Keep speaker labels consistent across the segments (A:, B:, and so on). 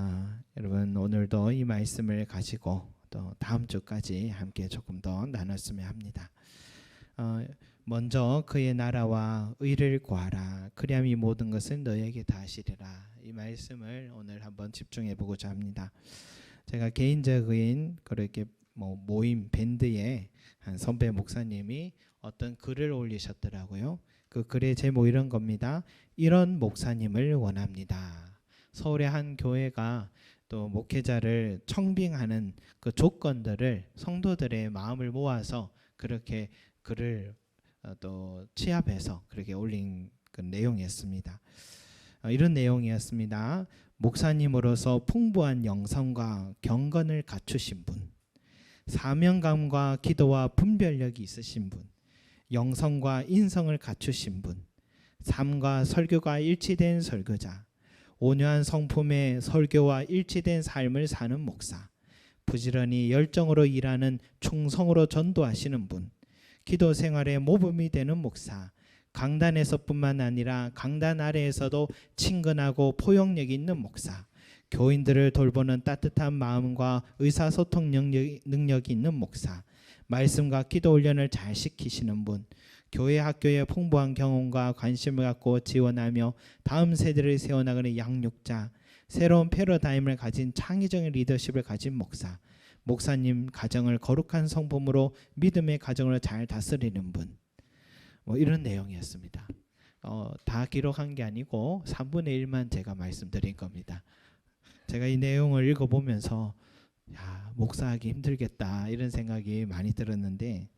A: 아, 여러분 오늘도 이 말씀을 가지고 또 다음 주까지 함께 조금 더 나눴으면 합니다. 어, 먼저 그의 나라와 의를 구하라. 그리함 이 모든 것은 너에게 다 하시리라. 이 말씀을 오늘 한번 집중해 보고자 합니다. 제가 개인적인 그렇게 뭐 모임 밴드에 한 선배 목사님이 어떤 글을 올리셨더라고요. 그 글의 제목 이런 겁니다. 이런 목사님을 원합니다. 서울의 한 교회가 또 목회자를 청빙하는 그 조건들을 성도들의 마음을 모아서 그렇게 글을 어, 또 취합해서 그렇게 올린 그 내용이었습니다. 어, 이런 내용이었습니다. 목사님으로서 풍부한 영성과 경건을 갖추신 분, 사명감과 기도와 분별력이 있으신 분, 영성과 인성을 갖추신 분, 삶과 설교가 일치된 설교자, 온유한 성품의 설교와 일치된 삶을 사는 목사, 부지런히 열정으로 일하는 충성으로 전도하시는 분, 기도 생활의 모범이 되는 목사, 강단에서뿐만 아니라 강단 아래에서도 친근하고 포용력 있는 목사, 교인들을 돌보는 따뜻한 마음과 의사소통 능력, 능력이 있는 목사, 말씀과 기도 훈련을 잘 시키시는 분, 교회 학교에 풍부한 경험과 관심을 갖고 지원하며 다음 세대를 세워나가는 양육자, 새로운 패러다임을 가진 창의적인 리더십을 가진 목사, 목사님 가정을 거룩한 성품으로 믿음의 가정을 잘 다스리는 분, 뭐 이런 내용이었습니다. 어, 다 기록한 게 아니고 3분의 1만 제가 말씀드린 겁니다. 제가 이 내용을 읽어보면서 야 목사하기 힘들겠다 이런 생각이 많이 들었는데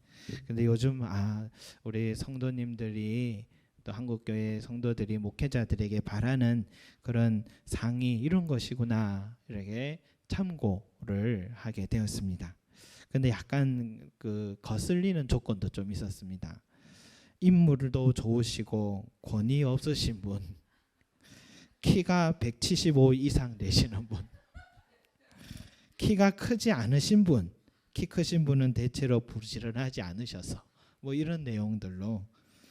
A: 근데 요즘 아 우리 성도님들이 또 한국 교회 성도들이 목회자들에게 바라는 그런 상이 이런 것이구나 이렇게 참고를 하게 되었습니다. 근데 약간 그 거슬리는 조건도 좀 있었습니다. 인물도 좋으시고 권위 없으신 분, 키가 175 이상 되시는 분, 키가 크지 않으신 분, 키 크신 분은 대체로 부지런 하지 않으셔서 뭐 이런 내용들로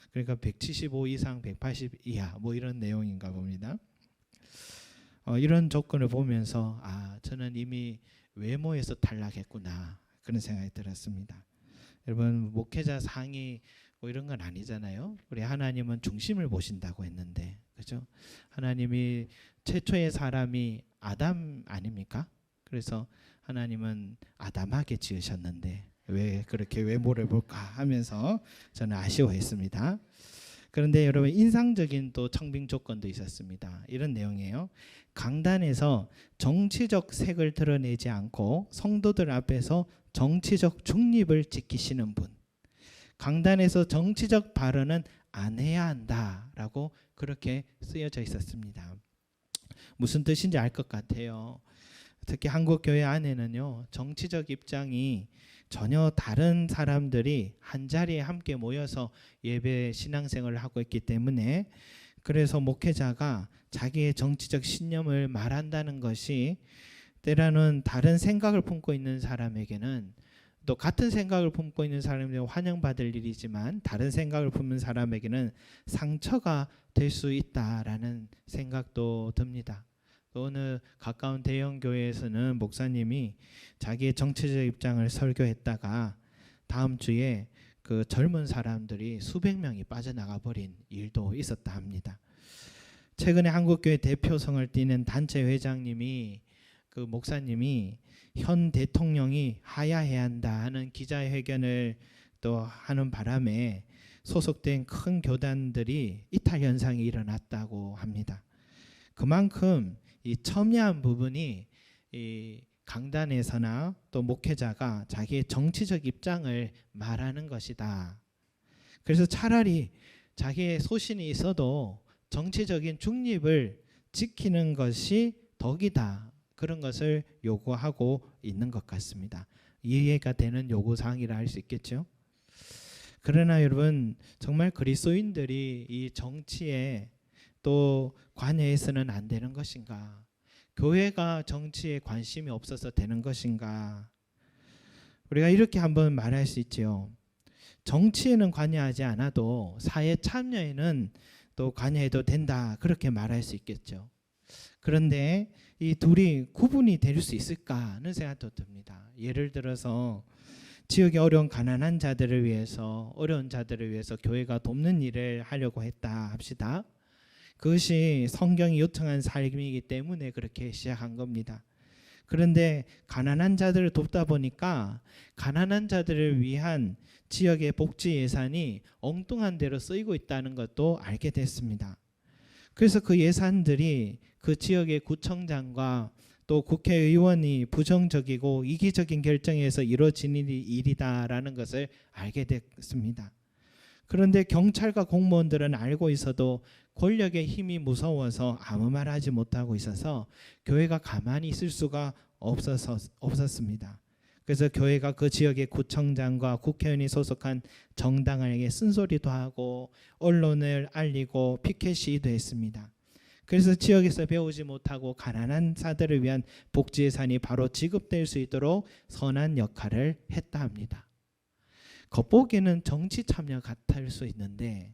A: 그러니까 175 이상 180 이하 뭐 이런 내용인가 봅니다. 어, 이런 조건을 보면서 아 저는 이미 외모에서 탈락했구나 그런 생각이 들었습니다. 여러분 목회자 상이 뭐 이런 건 아니잖아요. 우리 하나님은 중심을 보신다고 했는데 그죠? 하나님이 최초의 사람이 아담 아닙니까? 그래서 하나님은 아담하게 지으셨는데 왜 그렇게 외모를 볼까 하면서 저는 아쉬워했습니다. 그런데 여러분 인상적인 또 청빙 조건도 있었습니다. 이런 내용이에요. 강단에서 정치적 색을 드러내지 않고 성도들 앞에서 정치적 중립을 지키시는 분. 강단에서 정치적 발언은 안 해야 한다라고 그렇게 쓰여져 있었습니다. 무슨 뜻인지 알 것 같아요. 특히 한국 교회 안에는요 정치적 입장이 전혀 다른 사람들이 한 자리에 함께 모여서 예배 신앙생활을 하고 있기 때문에 그래서 목회자가 자기의 정치적 신념을 말한다는 것이 때로는 다른 생각을 품고 있는 사람에게는 또 같은 생각을 품고 있는 사람에게 환영받을 일이지만 다른 생각을 품는 사람에게는 상처가 될 수 있다라는 생각도 듭니다. 또 어느 가까운 대형 교회에서는 목사님이 자기의 정치적 입장을 설교했다가 다음 주에 그 젊은 사람들이 수백 명이 빠져나가 버린 일도 있었다 합니다. 최근에 한국교회 대표성을 띠는 단체 회장님이 그 목사님이 현 대통령이 하야해야 한다 하는 기자회견을 또 하는 바람에 소속된 큰 교단들이 이탈 현상이 일어났다고 합니다. 그만큼 이 첨예한 부분이 이 강단에서나 또 목회자가 자기의 정치적 입장을 말하는 것이다. 그래서 차라리 자기의 소신이 있어도 정치적인 중립을 지키는 것이 덕이다. 그런 것을 요구하고 있는 것 같습니다. 이해가 되는 요구 사항이라 할 수 있겠죠. 그러나 여러분 정말 그리스도인들이 이 정치에 또 관여해서는 안 되는 것인가? 교회가 정치에 관심이 없어서 되는 것인가? 우리가 이렇게 한번 말할 수 있지요. 정치에는 관여하지 않아도 사회 참여에는 또 관여해도 된다. 그렇게 말할 수 있겠죠. 그런데 이 둘이 구분이 될 수 있을까 하는 생각도 듭니다. 예를 들어서 지역의 어려운 가난한 자들을 위해서 어려운 자들을 위해서 교회가 돕는 일을 하려고 했다 합시다. 그것이 성경이 요청한 삶이기 때문에 그렇게 시작한 겁니다. 그런데 가난한 자들을 돕다 보니까 가난한 자들을 위한 지역의 복지 예산이 엉뚱한 대로 쓰이고 있다는 것도 알게 됐습니다. 그래서 그 예산들이 그 지역의 구청장과 또 국회의원이 부정적이고 이기적인 결정에서 이루어지는 일이다라는 것을 알게 됐습니다. 그런데 경찰과 공무원들은 알고 있어도 권력의 힘이 무서워서 아무 말 하지 못하고 있어서 교회가 가만히 있을 수가 없어서 없었습니다. 그래서 교회가 그 지역의 구청장과 국회의원이 소속한 정당에게 쓴소리도 하고 언론을 알리고 피켓 시위도 했습니다. 그래서 지역에서 배우지 못하고 가난한 자들을 위한 복지 예산이 바로 지급될 수 있도록 선한 역할을 했다 합니다. 겉보기에는 정치 참여 같을 수 있는데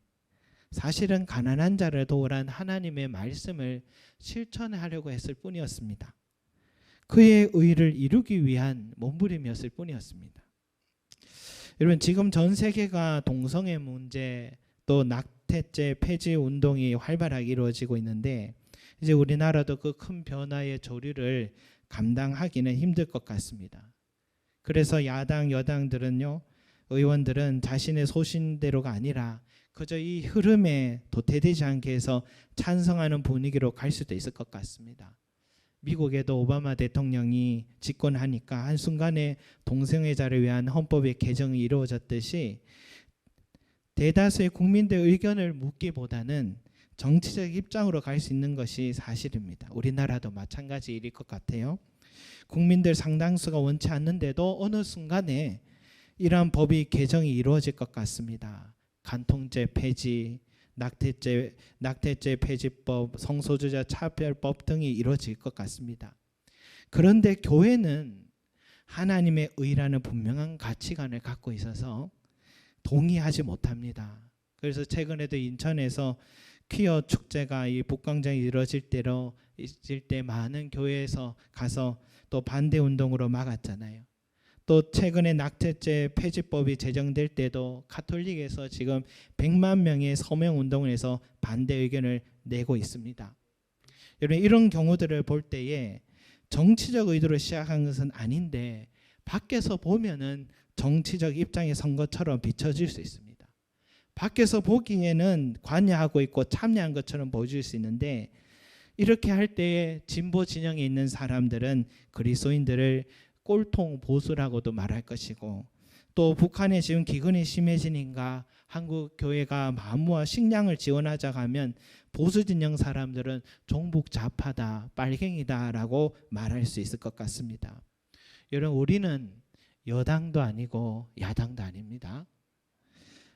A: 사실은 가난한 자를 도우란 하나님의 말씀을 실천하려고 했을 뿐이었습니다. 그의 의를 이루기 위한 몸부림이었을 뿐이었습니다. 여러분 지금 전 세계가 동성애 문제 또 낙태죄 폐지 운동이 활발하게 이루어지고 있는데 이제 우리나라도 그 큰 변화의 조류를 감당하기는 힘들 것 같습니다. 그래서 야당 여당들은요 의원들은 자신의 소신대로가 아니라 그저 이 흐름에 도태되지 않게 해서 찬성하는 분위기로 갈 수도 있을 것 같습니다. 미국에도 오바마 대통령이 집권하니까 한순간에 동성애자를 위한 헌법의 개정이 이루어졌듯이 대다수의 국민들 의견을 묻기보다는 정치적 입장으로 갈 수 있는 것이 사실입니다. 우리나라도 마찬가지 일일 것 같아요. 국민들 상당수가 원치 않는데도 어느 순간에 이러한 법이 개정이 이루어질 것 같습니다. 간통죄 폐지, 낙태죄, 낙태죄 폐지법, 성소수자 차별법 등이 이루어질 것 같습니다. 그런데 교회는 하나님의 의라는 분명한 가치관을 갖고 있어서 동의하지 못합니다. 그래서 최근에도 인천에서 퀴어 축제가 이 북광장이 이루어질 때로 있을 때 많은 교회에서 가서 또 반대 운동으로 막았잖아요. 또 최근에 낙태죄 폐지법이 제정될 때도 카톨릭에서 지금 100만 명의 서명 운동을 해서 반대 의견을 내고 있습니다. 여러분 이런 경우들을 볼 때에 정치적 의도로 시작한 것은 아닌데 밖에서 보면은 정치적 입장의 선거처럼 비춰질 수 있습니다. 밖에서 보기에는 관여하고 있고 참여한 것처럼 보여질 수 있는데 이렇게 할 때에 진보 진영에 있는 사람들은 그리스도인들을 꼴통 보수라고도 말할 것이고 또 북한에 지금 기근이 심해지니까 한국 교회가 마무와 식량을 지원하자 하면 보수 진영 사람들은 종북 좌파다 빨갱이다라고 말할 수 있을 것 같습니다. 여러분 우리는 여당도 아니고 야당도 아닙니다.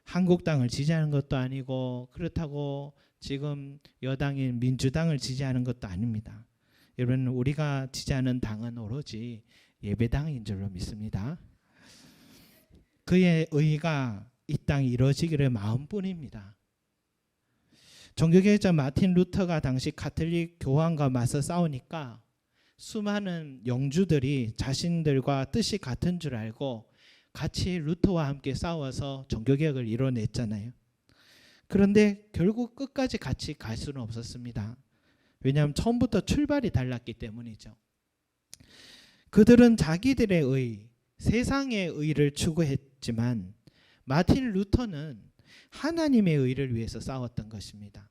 A: 한국당을 지지하는 것도 아니고 그렇다고 지금 여당인 민주당을 지지하는 것도 아닙니다. 여러분 우리가 지지하는 당은 오로지 예배당인 줄로 믿습니다. 그의 의가 이 땅에 이루어지기를 마음뿐입니다. 종교개혁자 마틴 루터가 당시 카톨릭 교황과 맞서 싸우니까 수많은 영주들이 자신들과 뜻이 같은 줄 알고 같이 루터와 함께 싸워서 종교개혁을 이뤄냈잖아요. 그런데 결국 끝까지 같이 갈 수는 없었습니다. 왜냐하면 처음부터 출발이 달랐기 때문이죠. 그들은 자기들의 의, 세상의 의를 추구했지만 마틴 루터는 하나님의 의를 위해서 싸웠던 것입니다.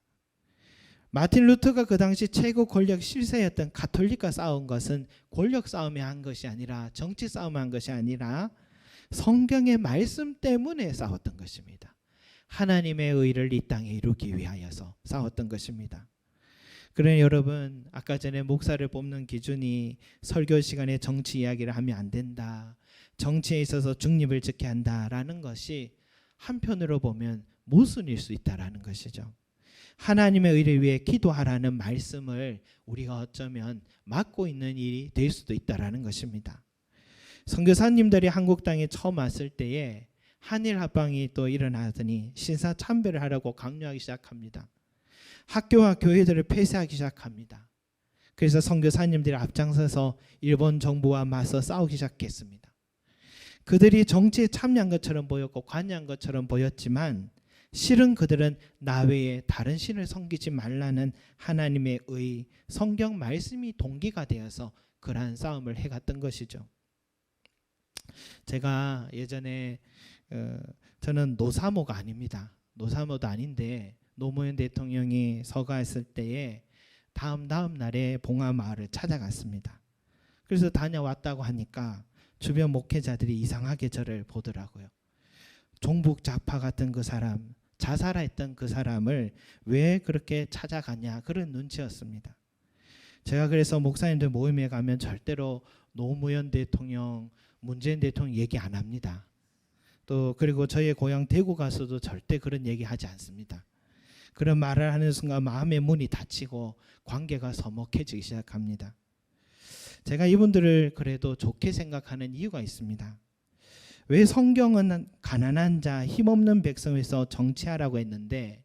A: 마틴 루터가 그 당시 최고 권력 실세였던 가톨릭과 싸운 것은 권력 싸움에 한 것이 아니라 정치 싸움에 한 것이 아니라 성경의 말씀 때문에 싸웠던 것입니다. 하나님의 의를 이 땅에 이루기 위하여서 싸웠던 것입니다. 그러나 여러분 아까 전에 목사를 뽑는 기준이 설교 시간에 정치 이야기를 하면 안 된다. 정치에 있어서 중립을 지켜야 한다라는 것이 한편으로 보면 모순일 수 있다라는 것이죠. 하나님의 의를 위해 기도하라는 말씀을 우리가 어쩌면 맡고 있는 일이 될 수도 있다라는 것입니다. 선교사님들이 한국 땅에 처음 왔을 때에 한일 합방이 또 일어나더니 신사 참배를 하라고 강요하기 시작합니다. 학교와 교회들을 폐쇄하기 시작합니다. 그래서 선교사님들이 앞장서서 일본 정부와 맞서 싸우기 시작했습니다. 그들이 정치에 참여한 것처럼 보였고 관여한 것처럼 보였지만 실은 그들은 나 외에 다른 신을 섬기지 말라는 하나님의 의 성경 말씀이 동기가 되어서 그러한 싸움을 해갔던 것이죠. 제가 예전에 어, 저는 노사모가 아닙니다. 노사모도 아닌데 노무현 대통령이 서거했을 때에 다음 다음 날에 봉화 마을을 찾아갔습니다. 그래서 다녀왔다고 하니까 주변 목회자들이 이상하게 저를 보더라고요. 종북 좌파 같은 그 사람, 자살했던 그 사람을 왜 그렇게 찾아가냐 그런 눈치였습니다. 제가 그래서 목사님들 모임에 가면 절대로 노무현 대통령, 문재인 대통령 얘기 안 합니다. 또 그리고 저희 고향 대구 가서도 절대 그런 얘기 하지 않습니다. 그런 말을 하는 순간 마음의 문이 닫히고 관계가 서먹해지기 시작합니다. 제가 이분들을 그래도 좋게 생각하는 이유가 있습니다. 왜 성경은 가난한 자, 힘없는 백성에서 정치하라고 했는데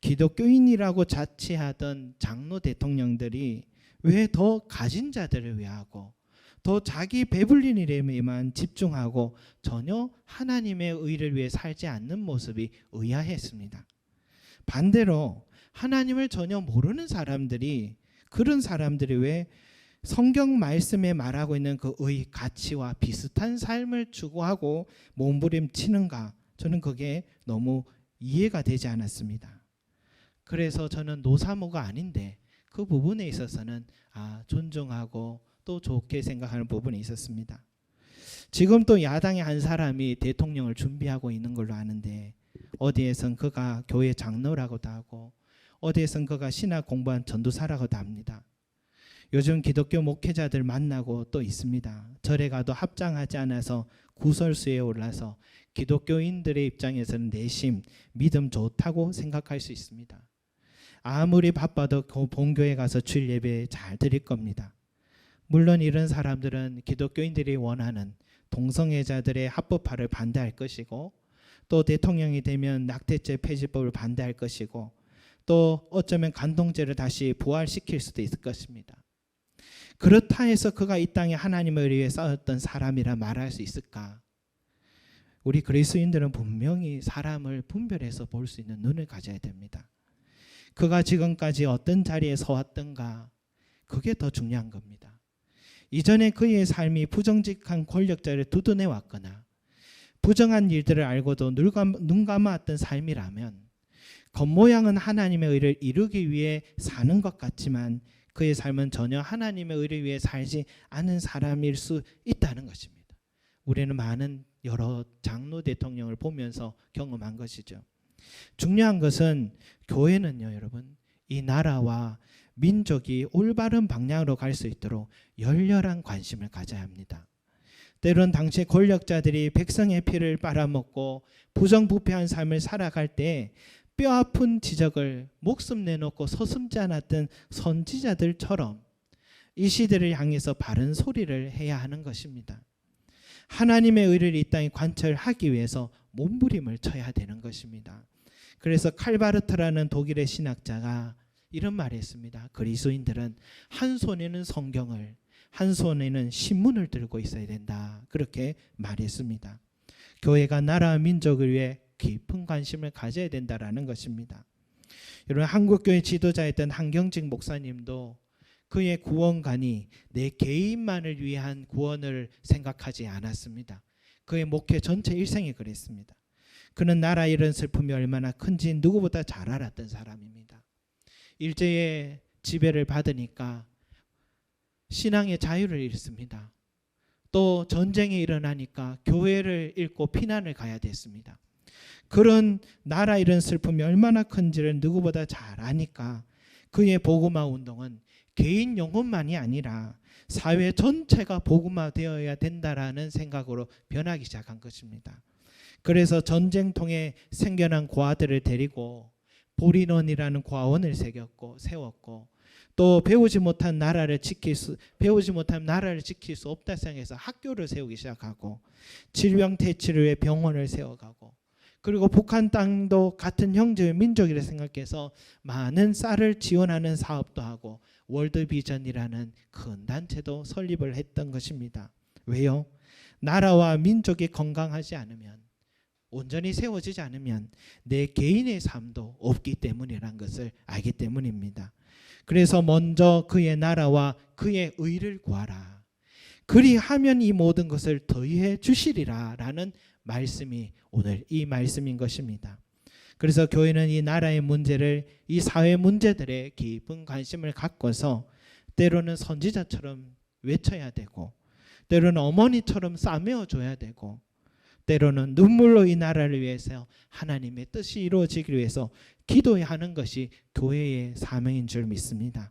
A: 기독교인이라고 자치하던 장로 대통령들이 왜 더 가진 자들을 위하고 더 자기 배불린 일에만 집중하고 전혀 하나님의 의를 위해 살지 않는 모습이 의아했습니다. 반대로 하나님을 전혀 모르는 사람들이 그런 사람들이 왜 성경 말씀에 말하고 있는 그의 가치와 비슷한 삶을 추구하고 몸부림치는가 저는 그게 너무 이해가 되지 않았습니다. 그래서 저는 노사모가 아닌데 그 부분에 있어서는 아 존중하고 또 좋게 생각하는 부분이 있었습니다. 지금 또 야당의 한 사람이 대통령을 준비하고 있는 걸로 아는데 어디에선 그가 교회 장로라고도 하고 어디에선 그가 신학 공부한 전도사라고도 합니다. 요즘 기독교 목회자들 만나고 또 있습니다. 절에 가도 합장하지 않아서 구설수에 올라서 기독교인들의 입장에서는 내심 믿음 좋다고 생각할 수 있습니다. 아무리 바빠도 그 본교에 가서 주일 예배 잘 드릴 겁니다. 물론 이런 사람들은 기독교인들이 원하는 동성애자들의 합법화를 반대할 것이고 또 대통령이 되면 낙태죄 폐지법을 반대할 것이고 또 어쩌면 간동죄를 다시 부활시킬 수도 있을 것입니다. 그렇다 해서 그가 이 땅에 하나님을 위해 싸웠던 사람이라 말할 수 있을까? 우리 그리스도인들은 분명히 사람을 분별해서 볼 수 있는 눈을 가져야 됩니다. 그가 지금까지 어떤 자리에 서왔던가 그게 더 중요한 겁니다. 이전에 그의 삶이 부정직한 권력자를 두둔해 왔거나 부정한 일들을 알고도 눈 감아왔던 삶이라면 겉모양은 하나님의 의를 이루기 위해 사는 것 같지만 그의 삶은 전혀 하나님의 의를 위해 살지 않은 사람일 수 있다는 것입니다. 우리는 많은 여러 장로 대통령을 보면서 경험한 것이죠. 중요한 것은 교회는요, 여러분, 이 나라와 민족이 올바른 방향으로 갈 수 있도록 열렬한 관심을 가져야 합니다. 때론 당시 권력자들이 백성의 피를 빨아먹고 부정부패한 삶을 살아갈 때 뼈아픈 지적을 목숨 내놓고 서슴지 않았던 선지자들처럼 이 시대를 향해서 바른 소리를 해야 하는 것입니다. 하나님의 의를 이 땅에 관철하기 위해서 몸부림을 쳐야 되는 것입니다. 그래서 칼바르트라는 독일의 신학자가 이런 말을 했습니다. 그리스도인들은 한 손에는 성경을 한 손에는 신문을 들고 있어야 된다. 그렇게 말했습니다. 교회가 나라 민족을 위해 깊은 관심을 가져야 된다라는 것입니다. 여러분 한국교회 지도자였던 한경직 목사님도 그의 구원관이 내 개인만을 위한 구원을 생각하지 않았습니다. 그의 목회 전체 일생이 그랬습니다. 그는 나라 이런 슬픔이 얼마나 큰지 누구보다 잘 알았던 사람입니다. 일제의 지배를 받으니까 신앙의 자유를 잃습니다. 또 전쟁이 일어나니까 교회를 잃고 피난을 가야 됐습니다. 그런 나라 이런 슬픔이 얼마나 큰지를 누구보다 잘 아니까 그의 복음화 운동은 개인 영혼만이 아니라 사회 전체가 복음화 되어야 된다라는 생각으로 변하기 시작한 것입니다. 그래서 전쟁통에 생겨난 고아들을 데리고 보리논이라는 과원을 새겼고 세웠고 또 배우지 못한 나라를 지킬 수 배우지 못한 나라를 지킬 수 없다 생각해서 학교를 세우기 시작하고 질병 퇴치를 위해 병원을 세워가고 그리고 북한 땅도 같은 형제의 민족이라 생각해서 많은 쌀을 지원하는 사업도 하고 월드 비전이라는 큰 단체도 설립을 했던 것입니다. 왜요? 나라와 민족이 건강하지 않으면 온전히 세워지지 않으면 내 개인의 삶도 없기 때문이란 것을 알기 때문입니다. 그래서 먼저 그의 나라와 그의 의를 구하라. 그리하면 이 모든 것을 더해 주시리라 라는 말씀이 오늘 이 말씀인 것입니다. 그래서 교회는 이 나라의 문제를 이 사회 문제들에 깊은 관심을 갖고서 때로는 선지자처럼 외쳐야 되고 때로는 어머니처럼 싸매어 줘야 되고 때로는 눈물로 이 나라를 위해서 하나님의 뜻이 이루어지기 위해서 기도해야 하는 것이 교회의 사명인 줄 믿습니다.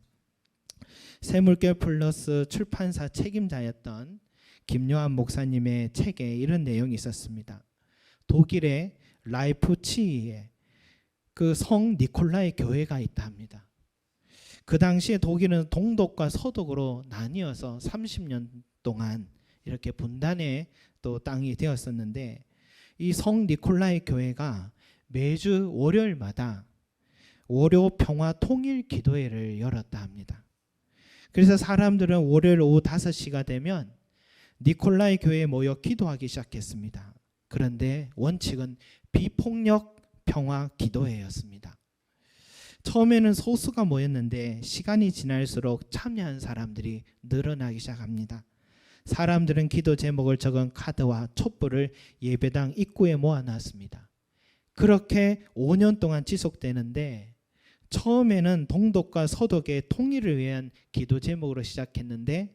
A: 세물교 플러스 출판사 책임자였던 김요한 목사님의 책에 이런 내용이 있었습니다. 독일의 라이프치히에 그 성 니콜라의 교회가 있다 합니다. 그 당시에 독일은 동독과 서독으로 나뉘어서 30년 동안 이렇게 분단의 또 땅이 되었었는데 이 성 니콜라의 교회가 매주 월요일마다 월요 평화 통일 기도회를 열었다 합니다. 그래서 사람들은 월요일 오후 5시가 되면 니콜라의 교회에 모여 기도하기 시작했습니다. 그런데 원칙은 비폭력 평화 기도회였습니다. 처음에는 소수가 모였는데 시간이 지날수록 참여한 사람들이 늘어나기 시작합니다. 사람들은 기도 제목을 적은 카드와 촛불을 예배당 입구에 모아놨습니다. 그렇게 5년 동안 지속되는데 처음에는 동독과 서독의 통일을 위한 기도 제목으로 시작했는데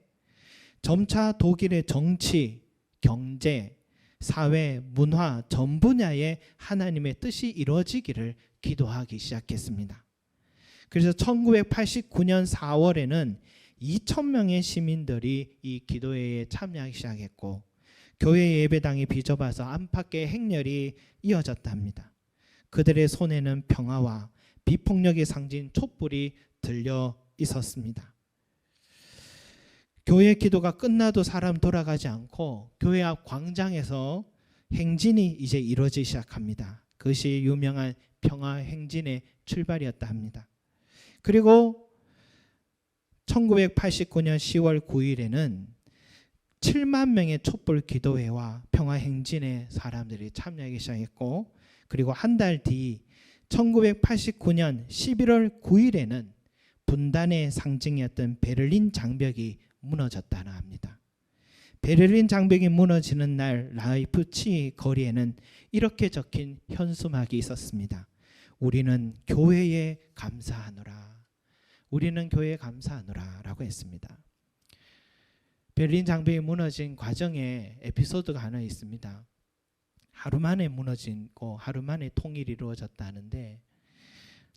A: 점차 독일의 정치, 경제, 사회, 문화 전 분야에 하나님의 뜻이 이루어지기를 기도하기 시작했습니다. 그래서 1989년 4월에는 2천 명의 시민들이 이 기도회에 참여하기 시작했고 교회 예배당이 비좁아서 안팎의 행렬이 이어졌답니다. 그들의 손에는 평화와 비폭력의 상징 촛불이 들려 있었습니다. 교회 기도가 끝나도 사람 돌아가지 않고 교회 앞 광장에서 행진이 이제 이루어지기 시작합니다. 그것이 유명한 평화 행진의 출발이었다 합니다. 그리고 1989년 10월 9일에는 7만 명의 촛불 기도회와 평화 행진에 사람들이 참여하기 시작했고 그리고 한 달 뒤 1989년 11월 9일에는 분단의 상징이었던 베를린 장벽이 무너졌다나 합니다. 베를린 장벽이 무너지는 날 라이프치 거리에는 이렇게 적힌 현수막이 있었습니다. 우리는 교회에 감사하노라. 우리는 교회에 감사하노라라고 했습니다. 베를린 장벽이 무너진 과정에 에피소드가 하나 있습니다. 하루 만에 무너진고 하루 만에 통일이 이루어졌다는데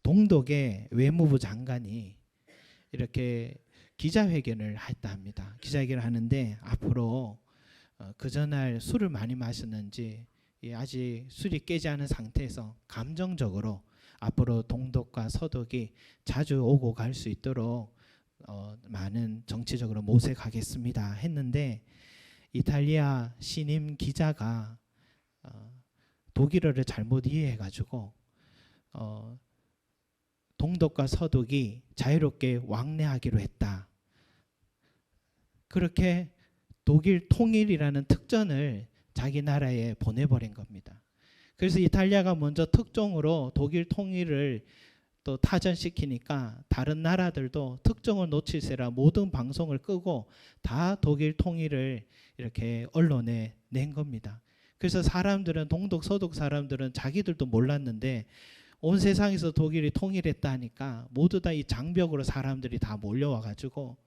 A: 동독의 외무부 장관이 이렇게 기자회견을 했다 합니다. 기자회견을 하는데 앞으로 어, 그 전날 술을 많이 마셨는지 아직 술이 깨지 않은 상태에서 감정적으로 앞으로 동독과 서독이 자주 오고 갈 수 있도록 어, 많은 정치적으로 모색하겠습니다 했는데 이탈리아 신임 기자가 어, 독일어를 잘못 이해해가지고 어, 동독과 서독이 자유롭게 왕래하기로 했다. 그렇게 독일 통일이라는 특전을 자기 나라에 보내버린 겁니다. 그래서 이탈리아가 먼저 특종으로 독일 통일을 또 타전시키니까 다른 나라들도 특종을 놓칠세라 모든 방송을 끄고 다 독일 통일을 이렇게 언론에 낸 겁니다. 그래서 사람들은 동독 서독 사람들은 자기들도 몰랐는데 온 세상에서 독일이 통일했다 하니까 모두 다 이 장벽으로 사람들이 다 몰려와 가지고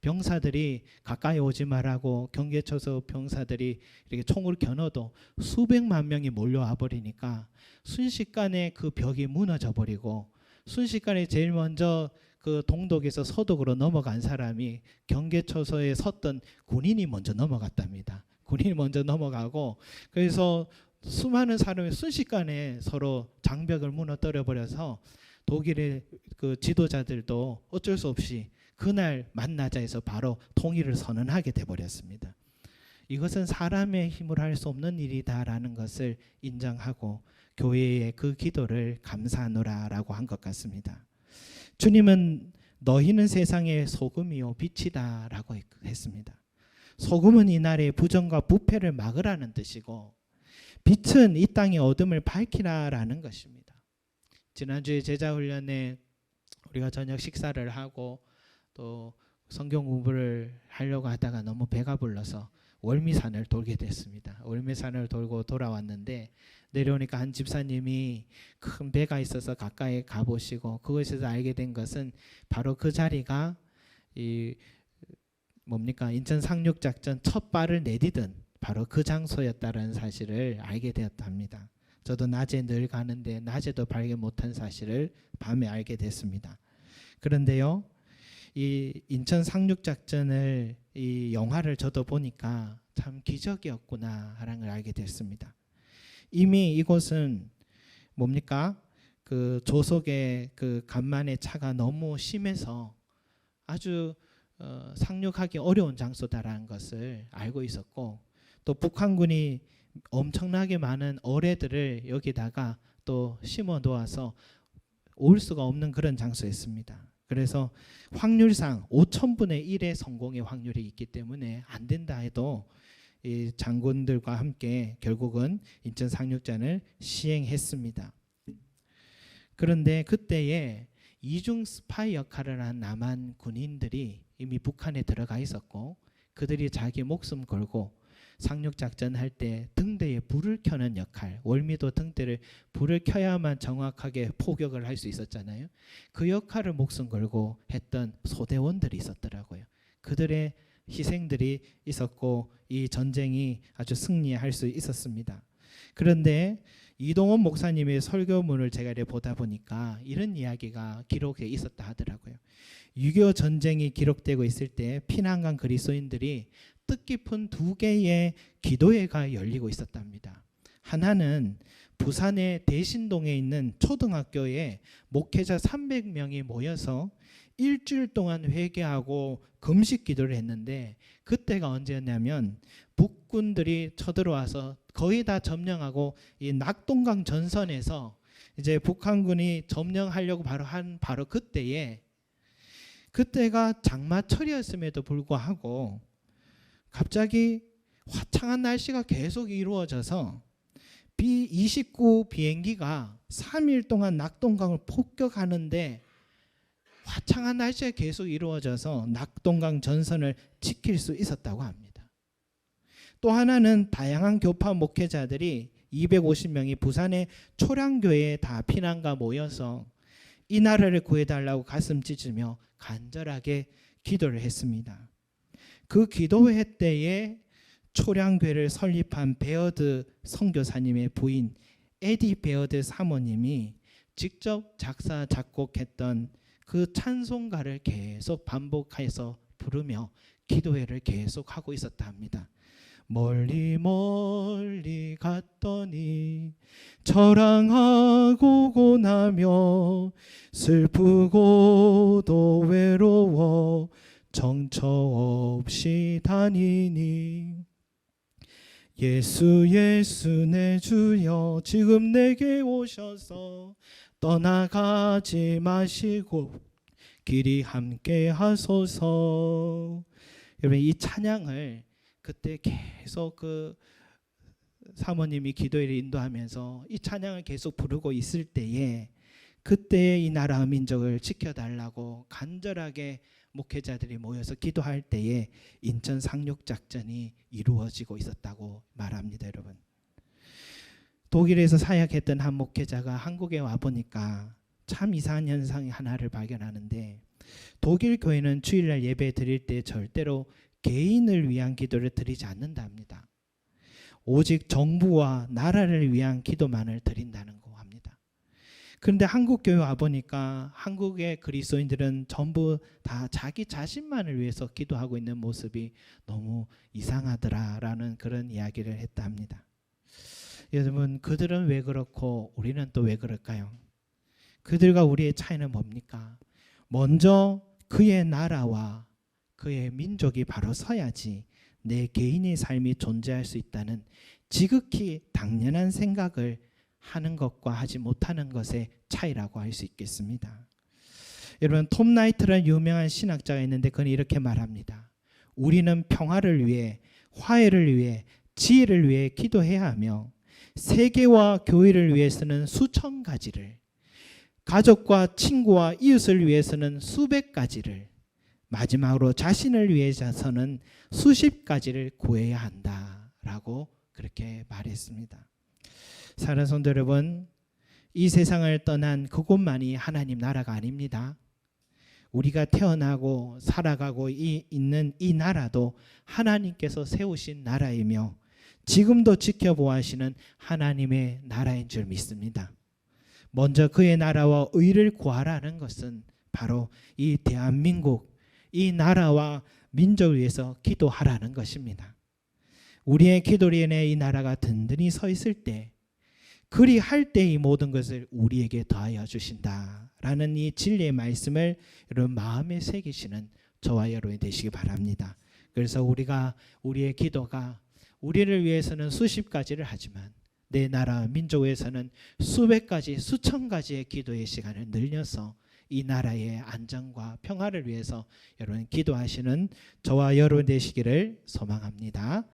A: 병사들이 가까이 오지 말라고 경계 쳐서 병사들이 이렇게 총을 겨눠도 수백만 명이 몰려와 버리니까 순식간에 그 벽이 무너져 버리고 순식간에 제일 먼저 그 동독에서 서독으로 넘어간 사람이 경계처소에 섰던 군인이 먼저 넘어갔답니다. 군인이 먼저 넘어가고 그래서 수많은 사람이 순식간에 서로 장벽을 무너뜨려 버려서 독일의 그 지도자들도 어쩔 수 없이 그날 만나자 해서 바로 통일을 선언하게 돼 버렸습니다. 이것은 사람의 힘으로 할 수 없는 일이다라는 것을 인정하고 교회의 그 기도를 감사하노라라고 한 것 같습니다. 주님은 너희는 세상의 소금이요 빛이다라고 했- 했습니다. 소금은 이 나라의 부정과 부패를 막으라는 뜻이고 빛은 이 땅의 어둠을 밝히라라는 것입니다. 지난주에 제자 훈련에 우리가 저녁 식사를 하고 또 성경 공부를 하려고 하다가 너무 배가 불러서 월미산을 돌게 됐습니다. 월미산을 돌고 돌아왔는데 내려오니까 한 집사님이 큰 배가 있어서 가까이 가보시고 그것에서 알게 된 것은 바로 그 자리가 이 뭡니까 인천 상륙 작전 첫 발을 내디든 바로 그 장소였다는 사실을 알게 되었답니다. 저도 낮에 늘 가는데 낮에도 발견 못한 사실을 밤에 알게 됐습니다. 그런데요, 이 인천 상륙 작전을 이 영화를 저도 보니까 참 기적이었구나라는 걸 알게 됐습니다. 이미 이곳은 뭡니까 그 조속의 그 간만의 차가 너무 심해서 아주 어, 상륙하기 어려운 장소다라는 것을 알고 있었고 또 북한군이 엄청나게 많은 어뢰들을 여기다가 또 심어 놓아서 올 수가 없는 그런 장소였습니다. 그래서 확률상 5천분의 1의 성공의 확률이 있기 때문에 안 된다 해도 이 장군들과 함께 결국은 인천 상륙전을 시행했습니다. 그런데 그때에 이중 스파이 역할을 한 남한 군인들이 이미 북한에 들어가 있었고 그들이 자기 목숨 걸고 상륙 작전 할 때 등대에 불을 켜는 역할, 월미도 등대를 불을 켜야만 정확하게 포격을 할 수 있었잖아요. 그 역할을 목숨 걸고 했던 소대원들이 있었더라고요. 그들의 희생들이 있었고 이 전쟁이 아주 승리할 수 있었습니다. 그런데 이동원 목사님의 설교문을 제가 이렇게 보다 보니까 이런 이야기가 기록에 있었다 하더라고요. 6.25 전쟁이 기록되고 있을 때 피난간 그리스도인들이 뜻깊은 두 개의 기도회가 열리고 있었답니다. 하나는 부산의 대신동에 있는 초등학교에 목회자 300명이 모여서 일주일 동안 회개하고 금식 기도를 했는데 그때가 언제였냐면 북군들이 쳐들어와서 거의 다 점령하고 이 낙동강 전선에서 이제 북한군이 점령하려고 바로 한 바로 그때에 그때가 장마철이었음에도 불구하고 갑자기 화창한 날씨가 계속 이루어져서 B29 비행기가 3일 동안 낙동강을 폭격하는데 화창한 날씨가 계속 이루어져서 낙동강 전선을 지킬 수 있었다고 합니다. 또 하나는 다양한 교파 목회자들이 250명이 부산의 초량교회에 다 피난가 모여서 이 나라를 구해달라고 가슴 찢으며 간절하게 기도를 했습니다. 그 기도회 때에 초량교회를 설립한 베어드 선교사님의 부인 에디 베어드 사모님이 직접 작사 작곡했던 그 찬송가를 계속 반복해서 부르며 기도회를 계속 하고 있었다 합니다. 멀리 멀리 갔더니 저랑하고 고나며 슬프고도 외로워 정처 없이 다니니? 예수 예수 내 주여 지금 내게 오셔서 떠나가지 마시고 길이 함께 하소서. 여러분 이 찬양을 그때 계속 그 사모님이 기도를 인도하면서 이 찬양을 계속 부르고 있을 때에 그때 이 나라 민족을 지켜달라고 간절하게 목회자들이 모여서 기도할 때에 인천 상륙 작전이 이루어지고 있었다고 말합니다, 여러분. 독일에서 사역했던 한 목회자가 한국에 와 보니까 참 이상한 현상이 하나를 발견하는데 독일 교회는 주일날 예배 드릴 때 절대로 개인을 위한 기도를 드리지 않는답니다. 오직 정부와 나라를 위한 기도만을 드린다는 거 합니다. 그런데 한국 교회 와 보니까 한국의 그리스도인들은 전부 다 자기 자신만을 위해서 기도하고 있는 모습이 너무 이상하더라라는 그런 이야기를 했다 합니다. 여러분 그들은 왜 그렇고 우리는 또 왜 그럴까요? 그들과 우리의 차이는 뭡니까? 먼저 그의 나라와 그의 민족이 바로 서야지 내 개인의 삶이 존재할 수 있다는 지극히 당연한 생각을 하는 것과 하지 못하는 것의 차이라고 할 수 있겠습니다. 여러분 톰 나이트라는 유명한 신학자가 있는데 그는 이렇게 말합니다. 우리는 평화를 위해 화해를 위해 지혜를 위해 기도해야 하며 세계와 교회를 위해서는 수천 가지를 가족과 친구와 이웃을 위해서는 수백 가지를 마지막으로 자신을 위해서는 수십 가지를 구해야 한다라고 그렇게 말했습니다. 사랑하는 성도 여러분, 이 세상을 떠난 그곳만이 하나님 나라가 아닙니다. 우리가 태어나고 살아가고 이, 있는 이 나라도 하나님께서 세우신 나라이며 지금도 지켜보아시는 하나님의 나라인 줄 믿습니다. 먼저 그의 나라와 의를 구하라는 것은 바로 이 대한민국 이 나라와 민족을 위해서 기도하라는 것입니다. 우리의 인해 이 나라가 든든히 서 있을 때 그리 할 때 이 모든 것을 우리에게 더하여 주신다라는 이 진리의 말씀을 여러분 마음에 새기시는 저와 여러분이 되시기 바랍니다. 그래서 우리가 우리의 기도가 우리를 위해서는 수십 가지를 하지만 내 나라 민족에서는 수백 가지 수천 가지의 기도의 시간을 늘려서 이 나라의 안정과 평화를 위해서 여러분 기도하시는 저와 여러분 되시기를 소망합니다.